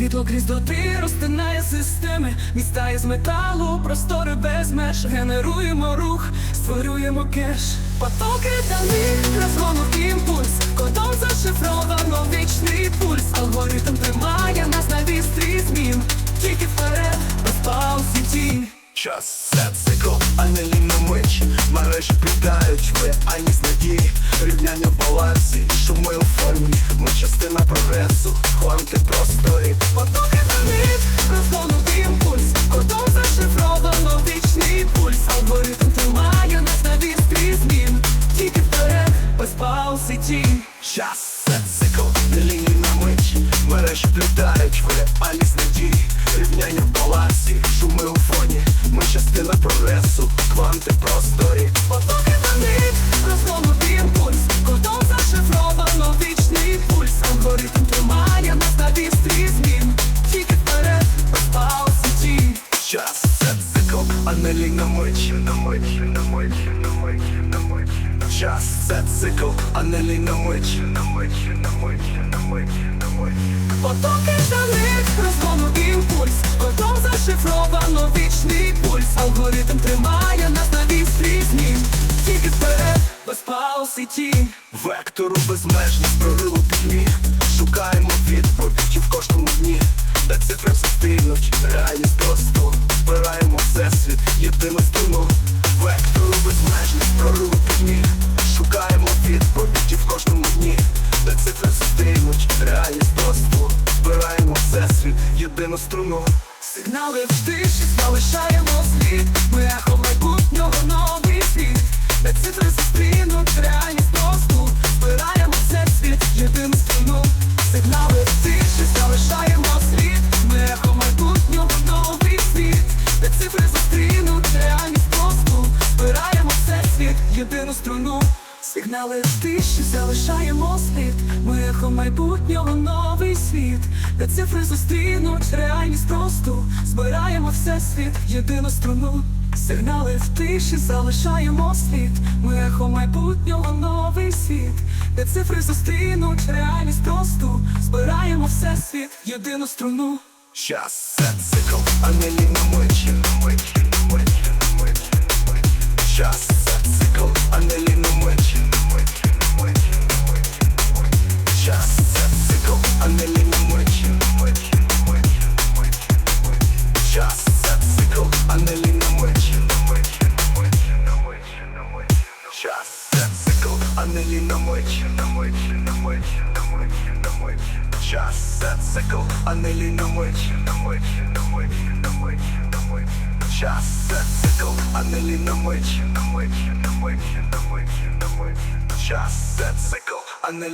Світло крізь доти розтинає системи, міста із металу, простори без меж, генеруємо рух, створюємо кеш. Потоки даних, розгонув імпульс, кодом зашифровано вічний пульс. Алгоритм тримає нас на вістрі змін. Тільки вперед, без пауз і тінь. Час це цикл, а не лінна мич Мережі питають, ви ані надії Рівняння балансі, шуми у формі Прогресу, кванти просторі Потоки даних, розгонув імпульс, кодом зашифровано вічний пульс. Алгоритм тримає нас на вістрі змін. Тільки вперед, без пауз і тінь. Час це цикл, не лінійна мить Мережі плітають, ви ані надії Рівняння в балансі, шуми у фоні Ми частина прогресу, кванти просторі Потоки даних, розгонув імпульс, а не лінна мить на мить, на мить, на мить, на мить Час це цикл, а не лінна мить на мить, на мить, на мить, на мить Потоки даних, розгонув імпульс, кодом зашифровано вічний пульс. Алгоритм тримає нас на вістрі змін. Тільки вперед, без пауз і тінь. Вектору безмежність прориву струну Вектору безмежність пітьмі Шукаємо відповіді в кожному дні. Де цифри зустрінуть, реальність просто Збираємо всесвіт, єдину струну. Сигнали в тиші залишаємо слід. Ми ехо майбутнього новий світ. Де цифри зустрінуть реальність єдину струну. Сигнали в тиші залишаємо слід. Ми ехо майбутнього новий світ, де цифри зустрінуть реальність просту. Збираємо все світ, єдину струну. Сигнали в тиші залишаємо слід. Ми ехо майбутнього новий світ, де цифри зустрінуть реальність просту. Збираємо все світ, єдину струну. Час це цикл, а не лінна мить на мить, мить, цикл, а не лінна мить на мить, на мить, на мить, на мить Час це цикл, а не лінна мить на мить, на мить, на мить, мить Час це цикл, а не лінна мить на мить, на мить, на мить, мить Час це цикл, а не